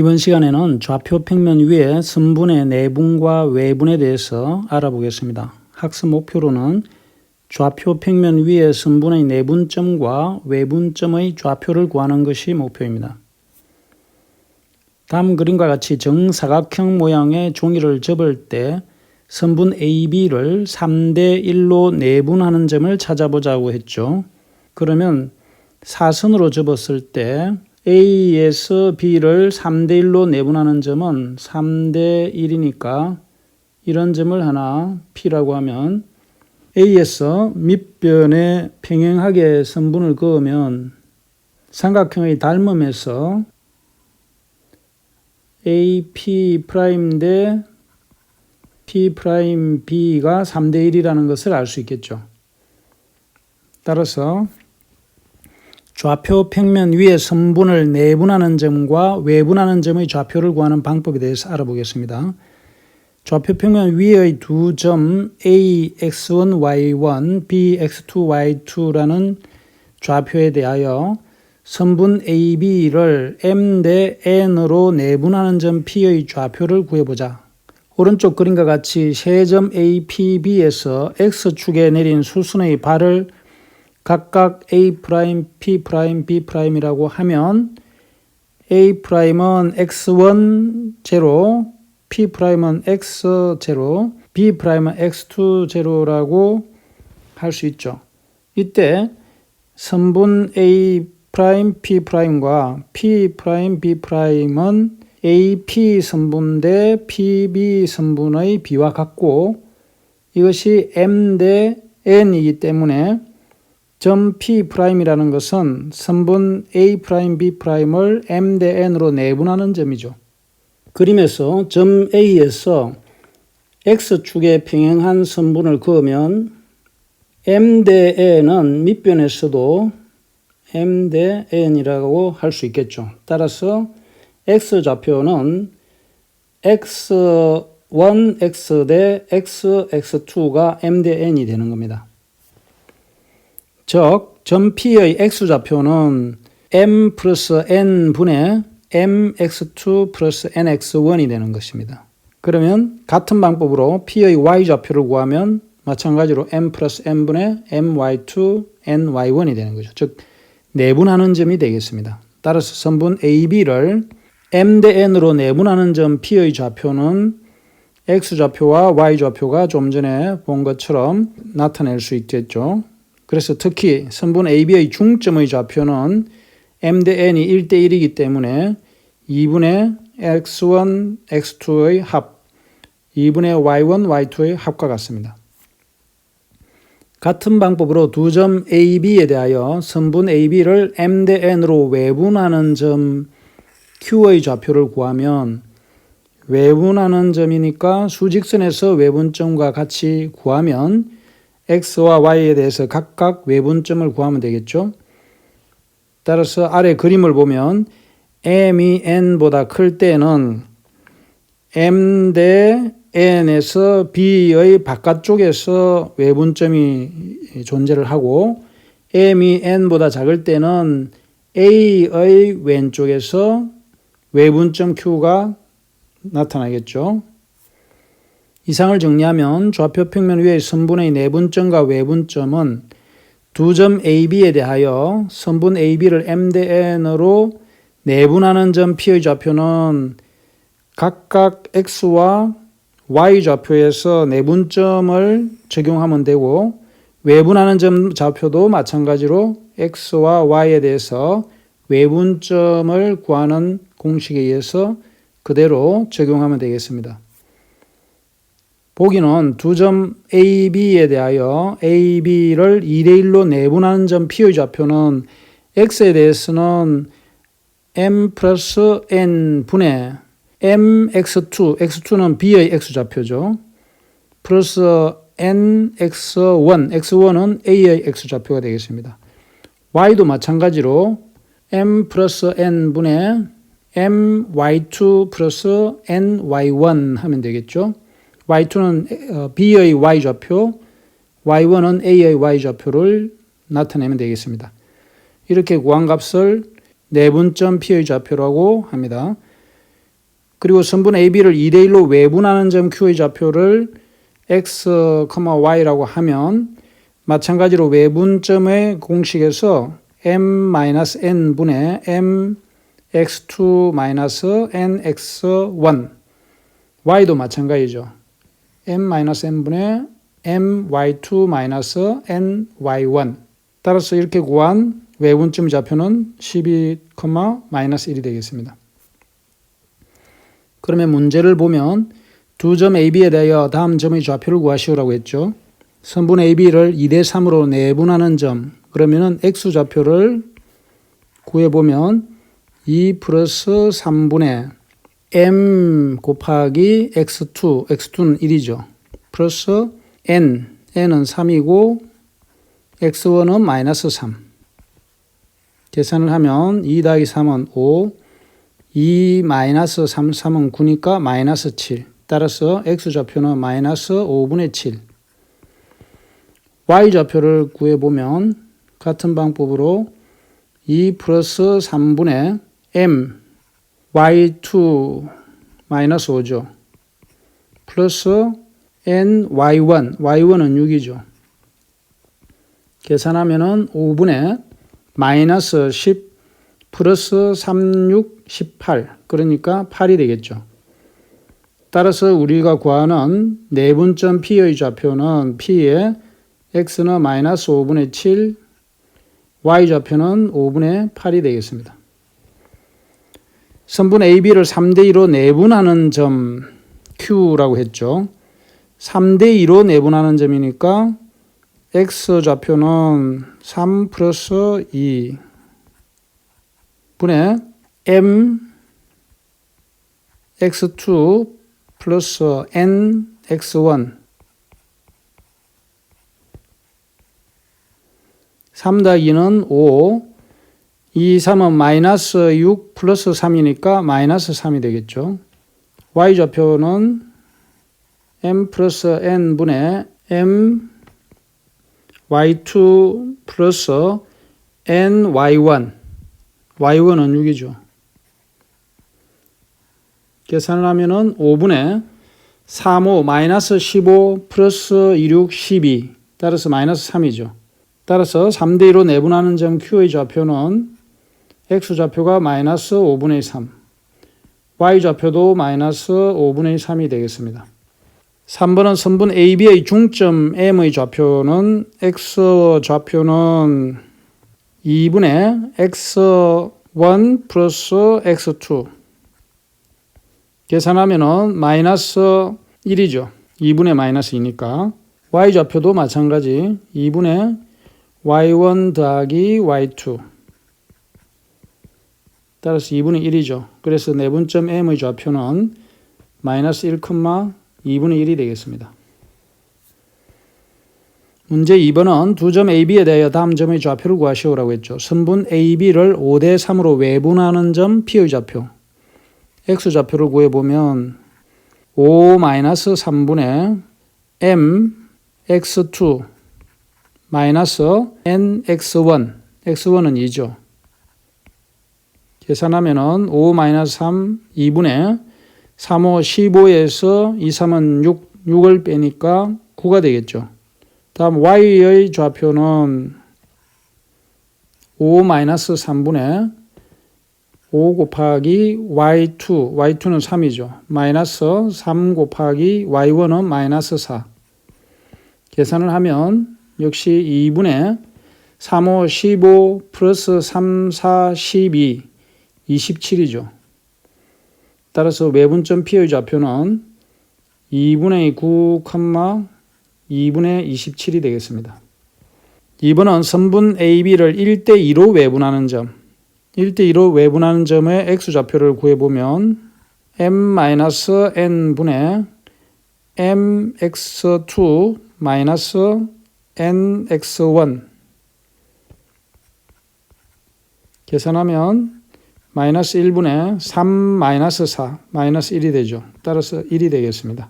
이번 시간에는 좌표 평면 위에 선분의 내분과 외분에 대해서 알아보겠습니다. 학습 목표로는 좌표 평면 위에 선분의 내분점과 외분점의 좌표를 구하는 것이 목표입니다. 다음 그림과 같이 정사각형 모양의 종이를 접을 때 선분 AB를 3대 1로 내분하는 점을 찾아보자고 했죠. 그러면 사선으로 접었을 때 A에서 B를 3대 1로 내분하는 점은 3대 1이니까 이런 점을 하나 P라고 하면 A에서 밑변에 평행하게 선분을 그으면 삼각형의 닮음에서 AP 프라임 대 P 프라임 B가 3대 1이라는 것을 알 수 있겠죠. 따라서 좌표 평면 위에 선분을 내분하는 점과 외분하는 점의 좌표를 구하는 방법에 대해서 알아보겠습니다. 좌표 평면 위의 두 점 AX1, Y1, BX2, Y2라는 좌표에 대하여 선분 AB를 M 대 N으로 내분하는 점 P의 좌표를 구해보자. 오른쪽 그림과 같이 세 점 APB에서 X축에 내린 수순의 발을 각각 A 프라임, P 프라임, B 프라임이라고 하면 A 프라임은 X1 제로, P 프라임은 X 제로, B 프라임은 X2 제로라고 할 수 있죠. 이때 선분 A 프라임, P 프라임과 P 프라임, B 프라임은 AP 선분 대 PB 선분의 비와 같고 이것이 M 대 N이기 때문에 점 P 프라임이라는 것은 선분 A 프라임 B 프라임을 M 대 N으로 내분하는 점이죠. 그림에서 점 A에서 X축에 평행한 선분을 그으면 M 대 N은 밑변에서도 M 대 N이라고 할 수 있겠죠. 따라서 X 좌표는 X1, X 대 X, X2가 M 대 N이 되는 겁니다. 즉, 점 P의 X좌표는 M 플러스 N 분의 MX2 플러스 NX1이 되는 것입니다. 그러면 같은 방법으로 P의 Y좌표를 구하면 마찬가지로 M 플러스 N 분의 MY2, NY1이 되는 거죠. 즉, 내분하는 점이 되겠습니다. 따라서 선분 AB를 M 대 N으로 내분하는 점 P의 좌표는 X좌표와 Y좌표가 좀 전에 본 것처럼 나타낼 수 있겠죠. 그래서 특히 선분 AB의 중점의 좌표는 M 대 N이 1대 1이기 때문에 2분의 X1, X2의 합, 2분의 Y1, Y2의 합과 같습니다. 같은 방법으로 두 점 AB에 대하여 선분 AB를 M 대 N으로 외분하는 점 Q의 좌표를 구하면 외분하는 점이니까 수직선에서 외분점과 같이 구하면 x와 y에 대해서 각각 외분점을 구하면 되겠죠. 따라서 아래 그림을 보면 m이 n보다 클 때는 m 대 n에서 b의 바깥쪽에서 외분점이 존재를 하고 m이 n보다 작을 때는 a의 왼쪽에서 외분점 q가 나타나겠죠. 이상을 정리하면 좌표 평면 위의 선분의 내분점과 외분점은 두 점 AB에 대하여 선분 AB를 M 대 N으로 내분하는 점 P의 좌표는 각각 X와 Y 좌표에서 내분점을 적용하면 되고 외분하는 점 좌표도 마찬가지로 X와 Y에 대해서 외분점을 구하는 공식에 의해서 그대로 적용하면 되겠습니다. 보기는 두 점 AB에 대하여 AB를 2대 1로 내분하는 점 P의 좌표는 X에 대해서는 M 플러스 N 분의 MX2, X2는 B의 X좌표죠. 플러스 NX1, X1은 A의 X좌표가 되겠습니다. Y도 마찬가지로 M 플러스 N 분의 MY2 플러스 NY1 하면 되겠죠. Y2는 어, b의 y좌표, y1은 a의 y좌표를 나타내면 되겠습니다. 이렇게 구한 값을 내분점 p의 좌표라고 합니다. 그리고 선분 AB를 2대 1로 외분하는 점 Q의 좌표를 x, y라고 하면 마찬가지로 외분점의 공식에서 m-n분의 m x2-nx1 y도 마찬가지죠. M-n분의 my2-ny1 따라서 이렇게 구한 외분점 좌표는 12,-1이 되겠습니다. 그러면 문제를 보면 두 점 AB에 대하여 다음 점의 좌표를 구하시오라고 했죠. 선분 AB를 2대 3으로 내분하는 점 그러면은 x 좌표를 구해보면 2 플러스 3분의 m 곱하기 x2, x2는 1이죠. 플러스 n, n은 3이고 x1은 마이너스 3. 계산을 하면 2 더하기 3은 5, 2 마이너스 3, 3은 9니까 마이너스 7. 따라서 x좌표는 마이너스 5분의 7. y좌표를 구해보면 같은 방법으로 2 플러스 3분의 m y2 마이너스 5죠. 플러스 n y1, y1은 6이죠. 계산하면은 5분의 마이너스 10 플러스 36, 18 그러니까 8이 되겠죠. 따라서 우리가 구하는 내분점 P의 좌표는 P의 X는 마이너스 5분의 7, Y 좌표는 5분의 8이 되겠습니다. 선분 AB를 3대 2로 내분하는 점 Q라고 했죠. 3대 2로 내분하는 점이니까 X 좌표는 3 플러스 2 분의 M X2 플러스 N X1 3 더하기는 5 2, 3은 마이너스 6 플러스 3이니까 마이너스 3이 되겠죠. y좌표는 m 플러스 n분의 m y2 플러스 n y1 y1은 6이죠. 계산을 하면은 5분의 3, 5 마이너스 15 플러스 2, 6, 12 따라서 마이너스 3이죠. 따라서 3대 2로 내분하는 점 Q의 좌표는 X좌표가 마이너스 5분의 3, Y좌표도 마이너스 5분의 3이 되겠습니다. 3번은 선분 AB의 중점 M의 좌표는 X좌표는 2분의 X1 플러스 X2 계산하면은 마이너스 1이죠. 2분의 마이너스 2니까. Y좌표도 마찬가지. 2분의 Y1 더하기 Y2 따라서 2분의 1이죠. 그래서 내분점 m의 좌표는 마이너스 1, 2분의 1이 되겠습니다. 문제 2번은 두 점 AB에 대하여 다음 점의 좌표를 구하시오라고 했죠. 선분 AB를 5대 3으로 외분하는 점 P의 좌표. X좌표를 구해보면 5-3분의 M X2 마이너스 NX1 X1은 2죠. 계산하면은 5 마이너스 3 2분의 3, 5, 15에서 2, 3은 6, 6을 빼니까 9가 되겠죠. 다음 y의 좌표는 5 마이너스 3분의 5 곱하기 y2, y2는 3이죠. 마이너스 3 곱하기 y1은 마이너스 4. 계산을 하면 역시 2분의 3, 5, 15 플러스 3, 4, 12 27이죠. 따라서 외분점 P의 좌표는 2분의 9, 2분의 27이 되겠습니다. 2번은 선분 AB를 1대2로 외분하는 점. 1대2로 외분하는 점의 X좌표를 구해보면 m-n분의 mx2 nx1 계산하면 마이너스 1분의 3 마이너스 4 마이너스 1이 되죠. 따라서 1이 되겠습니다.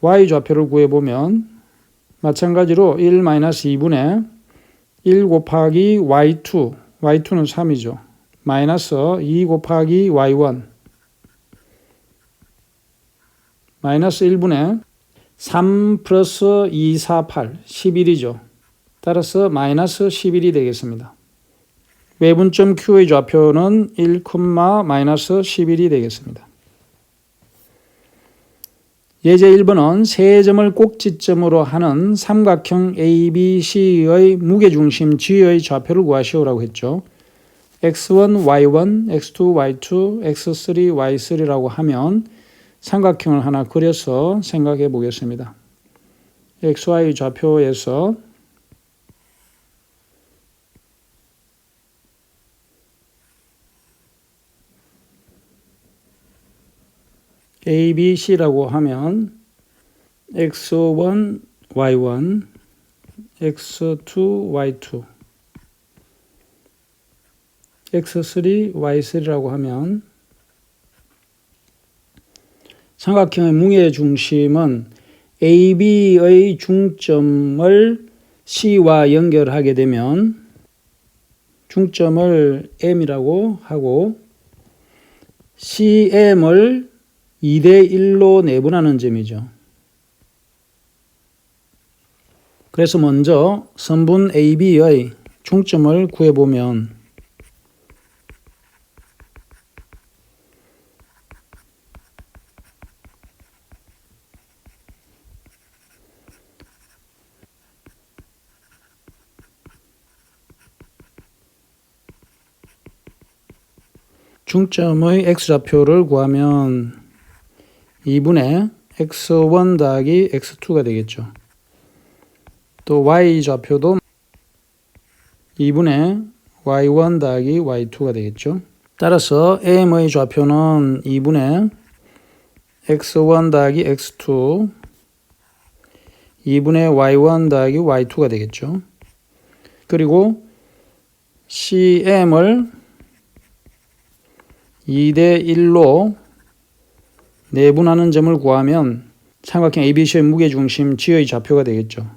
y 좌표를 구해보면 마찬가지로 1 마이너스 2분의 1 곱하기 y2 y2는 3이죠. 마이너스 2 곱하기 y1 마이너스 1분의 3 플러스 2, 4, 8, 11이죠. 따라서 마이너스 11이 되겠습니다. 외분점 Q의 좌표는 1, 마이너스 11이 되겠습니다. 예제 1번은 세 점을 꼭지점으로 하는 삼각형 ABC의 무게중심 G의 좌표를 구하시오라고 했죠. x1, y1, x2, y2, x3, y3라고 하면 삼각형을 하나 그려서 생각해 보겠습니다. xy 좌표에서 A, B, C라고 하면 x1, y1, x2, y2, x3, y3라고 하면 삼각형의 무게 중심은 AB의 중점을 C와 연결하게 되면 중점을 M이라고 하고 CM을 2대 1로 내분하는 점이죠. 그래서 먼저 선분 AB의 중점을 구해보면 중점의 x좌표를 구하면 2분의 x1 더하기 x2가 되겠죠. 또 y좌표도 2분의 y1 더하기 y2가 되겠죠. 따라서 m의 좌표는 2분의 x1 더하기 x2 2분의 y1 더하기 y2가 되겠죠. 그리고 cm을 2대 1로 내분하는 점을 구하면 삼각형 ABC의 무게중심 G의 좌표가 되겠죠.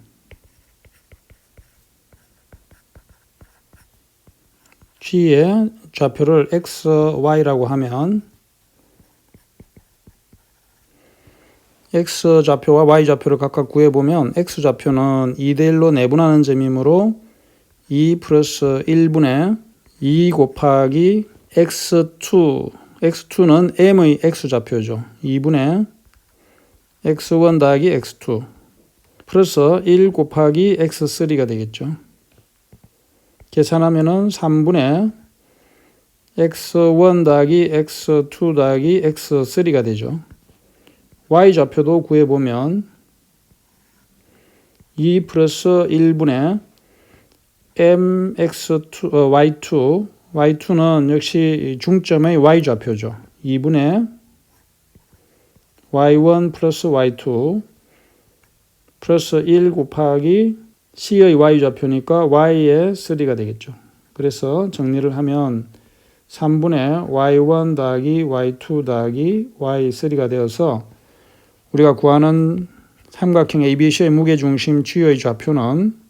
G의 좌표를 X, Y라고 하면 X 좌표와 Y 좌표를 각각 구해보면 X 좌표는 2대1로 내분하는 점이므로 2 플러스 1분의 2 곱하기 x2, x2는 m의 x좌표죠. 2분의 x1 더하기 x2 플러스 1 곱하기 x3가 되겠죠. 계산하면은 3분의 x1 더하기 x2 더하기 x3가 되죠. y좌표도 구해보면 2 플러스 1분의 mx2, 어, y2 y2는 역시 중점의 y좌표죠. 2분의 y1 플러스 y2 플러스 1 곱하기 c의 y좌표니까 y의 3가 되겠죠. 그래서 정리를 하면 3분의 y1 더하기 y2 더하기 y3가 되어서 우리가 구하는 삼각형 ABC의 무게중심 G의 좌표는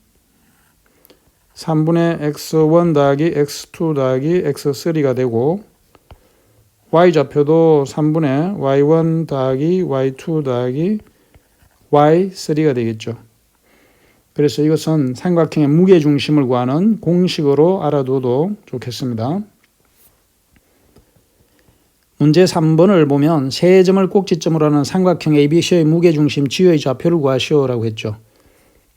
3분의 x1 더하기 x2 더하기 x3가 되고 y좌표도 3분의 y1 더하기 y2 더하기 y3가 되겠죠. 그래서 이것은 삼각형의 무게중심을 구하는 공식으로 알아둬도 좋겠습니다. 문제 3번을 보면 세 점을 꼭지점으로 하는 삼각형 ABC의 무게중심 G의 좌표를 구하시오라고 했죠.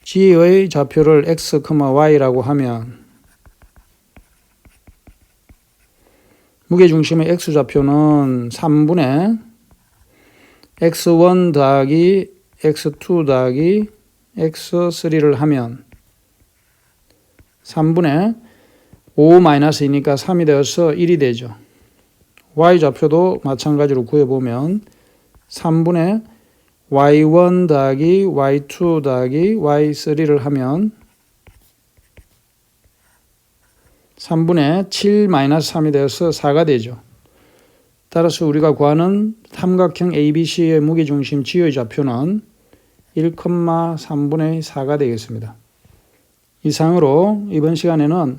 G의 좌표를 x, y라고 하면 무게중심의 x좌표는 3분의 x1 더하기 x2 더하기 x3를 하면 3분의 5-2니까 3이 되어서 1이 되죠. y좌표도 마찬가지로 구해보면 3분의 y1 더하기 y2 더하기 y3를 하면 3분의 7 마이너스 3이 되어서 4가 되죠. 따라서 우리가 구하는 삼각형 ABC의 무게중심 G의 좌표는 1,3분의 4가 되겠습니다. 이상으로 이번 시간에는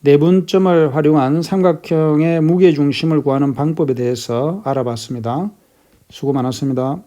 내분점을 활용한 삼각형의 무게중심을 구하는 방법에 대해서 알아봤습니다. 수고 많았습니다.